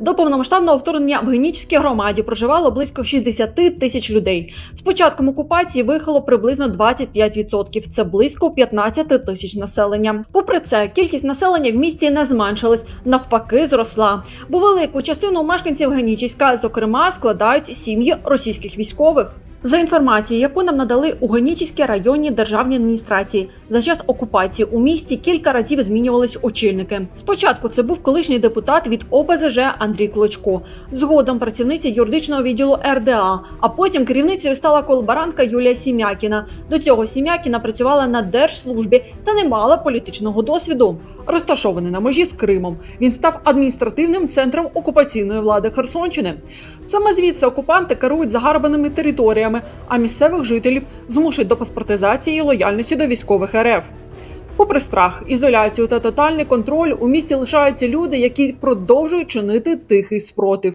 До повномасштабного вторгнення в Генічській громаді проживало близько 60 тисяч людей. З початком окупації виїхало приблизно 25%. Це близько 15 тисяч населення. Попри це, кількість населення в місті не зменшилась, навпаки, зросла. Бо велику частину мешканців Генічіська, зокрема, складають сім'ї російських військових. За інформацією, яку нам надали у Генічіській районній державній адміністрації, за час окупації у місті кілька разів змінювались очільники. Спочатку це був колишній депутат від ОПЗЖ Андрій Клочко, згодом працівниця юридичного відділу РДА, а потім керівницею стала колаборантка Юлія Сім'якіна. До цього Сім'якіна працювала на держслужбі та не мала політичного досвіду. Розташований на межі з Кримом, він став адміністративним центром окупаційної влади Херсонщини. Саме звідси окупанти керують загарбаними територіями, а місцевих жителів змушують до паспортизації і лояльності до військових РФ. Попри страх, ізоляцію та тотальний контроль, у місті лишаються люди, які продовжують чинити тихий спротив.